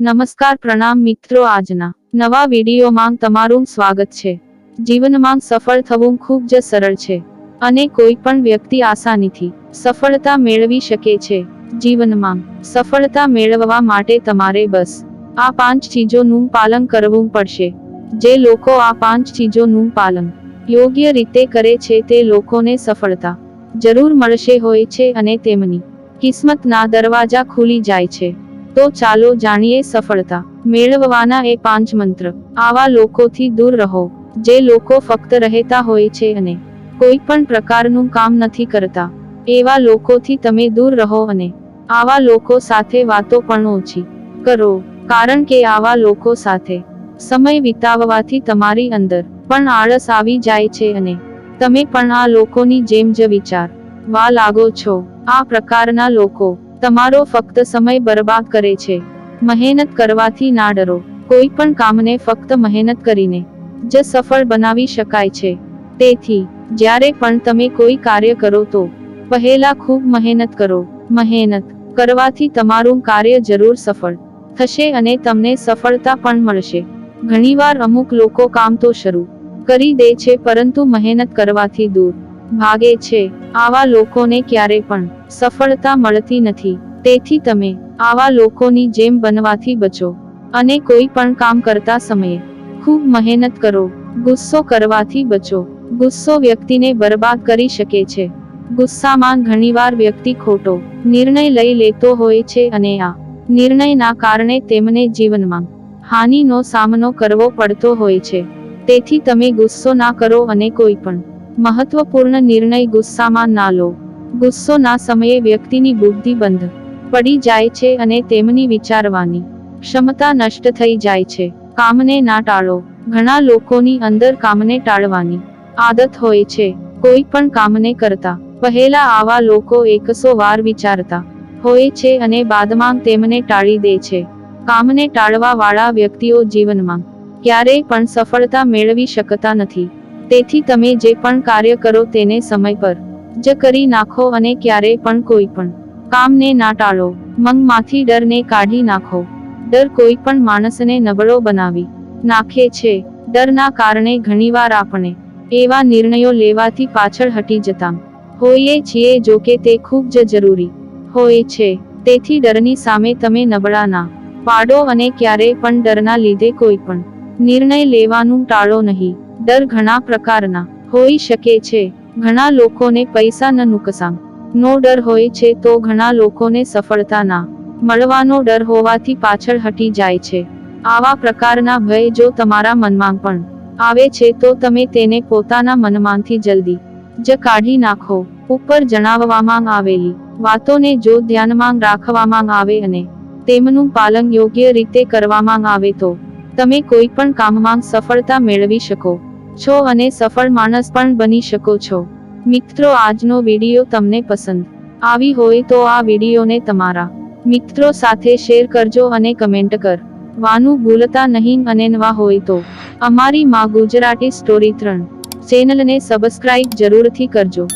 નમસ્કાર પ્રણામ મિત્રો આજના નવા વિડીયોમાં તમારું સ્વાગત છે. જીવનમાં સફળ થવું ખૂબ જ સરળ છે અને કોઈ પણ વ્યક્તિ આસાનીથી સફળતા મેળવી શકે છે. જીવનમાં સફળતા મેળવવા માટે તમારે બસ આ પાંચ ચીજોનું પાલન કરવું પડશે. જે લોકો આ પાંચ ચીજોનું પાલન યોગ્ય રીતે કરે છે તે લોકોને સફળતા જરૂર મળશે હોય છે અને તેમની કિસ્મતના દરવાજા ખુલી જાય છે. તો ચાલો જાણીએ સફળતા. મેળવવાના એ પાંચ મંત્ર. આવા લોકોથી દૂર રહો, જે લોકો ફક્ત રહેતા હોય છે અને કોઈ પણ પ્રકારનું કામ નથી કરતા. એવા લોકોથી તમે દૂર રહો અને આવા લોકો સાથે વાતો પણ ઓછી કરો, કારણ કે આવા લોકો સાથે સમય વિતાવવાથી તમારી અંદર પણ આળસ આવી જાય છે અને તમે પણ આ લોકોની જેમ જ વિચાર વા લાગો છો. આ પ્રકારના લોકો તમારો ફક્ત સમય બરબાદ કરે છે. મહેનત કરવાથી ના ડરો. કોઈ પણ કામને ફક્ત મહેનત કરીને જ સફળ બનાવી શકાય છે. તેથી, જ્યારે પણ તમે કોઈ કાર્ય કરો તો, પહેલા ખૂબ મહેનત કરો. મહેનત કરવાથી તમારું કાર્ય જરૂર સફળ થશે અને તમને સફળતા પણ મળશે. ઘણીવાર અમુક લોકો કામ તો શરૂ કરી દે છે, પરંતુ મહેનત કરવાથી દૂર ભાગે છે. આવા લોકોને ક્યારે પણ સફળતા મળતી નથી. તેથી તમે આવા લોકોની જેમ બનવાથી બચો. અને કોઈ પણ કામ કરતા સમયે ખૂબ મહેનત કરો. ગુસ્સો કરવાથી બચો. ગુસ્સો વ્યક્તિને બરબાદ કરી શકે છે. ગુસ્સામાં ઘણીવાર વ્યક્તિ ખોટો નિર્ણય લઈ લેતો હોય છે અને આ નિર્ણયના કારણે તેમને જીવનમાં હાનિનો સામનો કરવો પડતો હોય છે. તેથી તમે ગુસ્સો ના કરો અને કોઈ પણ મહત્વપૂર્ણ નિર્ણય ગુસ્સામાં ના લો. ગુસ્સોના સમયે વ્યક્તિની બુદ્ધિ બંધ પડી જાય છે અને તેમની વિચારવાની ક્ષમતા નષ્ટ થઈ જાય છે. કામને ના ટાળો. ઘણા લોકોની અંદર કામને ટાળવાની આદત હોય છે. કોઈ પણ કામને કરતા. પહેલા આવા લોકો એકસો વાર વિચારતા હોય છે અને બાદમાં તેમને ટાળી દે છે. કામને ટાળવા વાળા વ્યક્તિઓ જીવનમાં ક્યારેય પણ સફળતા મેળવી શકતા નથી. તેથી તમે જે પણ કાર્ય કરો તેને સમય પર જ કરી નાખો અને ક્યારેય પણ કોઈ પણ કામને ના ટાળો. મનમાંથી ડરને કાઢી નાખો. ડર કોઈ પણ માણસને નબળો બનાવી નાખે છે. ડરના કારણે ઘણીવાર આપણે એવા નિર્ણયો લેવાથી પાછળ હટી જતા હોઈએ છીએ જો કે તે ખૂબ જ જરૂરી હોય છે. તેથી ડરની સામે તમે નબળા ના પાડો અને ક્યારેય પણ ડરના લીધે કોઈ પણ નિર્ણય લેવાનું ટાળો નહીં. ડર ઘણા પ્રકારના હોઈ શકે છે. ઘણા લોકોને પૈસા ન નુકસાન. નો ડર હોય છે તો ઘણા લોકોને સફળતા ના મળવાનો ડર હોવાથી પાછળ હટી જાય છે. આવા પ્રકારના ભય જો તમારા મનમાં પણ આવે છે તો તમે તેને પોતાના મનમાંથી જલ્દી જ કાઢી નાખો. ઉપર જણાવવામાં આવેલી વાતોને જો ધ્યાનમાં રાખવામાં આવે અને તેમનું પાલન યોગ્ય રીતે કરવામાં આવે તો તમે કોઈ પણ કામમાં સફળતા મેળવી શકો છો અને સફળ માણસ પણ બની શકો છો. મિત્રો, આજનો વીડિયો તમને પસંદ આવી હોય તો આ વિડીયોને તમારા મિત્રો સાથે શેર કરજો અને કમેન્ટ કર. વાનું ભૂલતા નહીં અને નવા હોય તો અમારી માં ગુજરાતી સ્ટોરી ત્રણ ચેનલને સબસ્ક્રાઇબ જરૂરથી કરજો.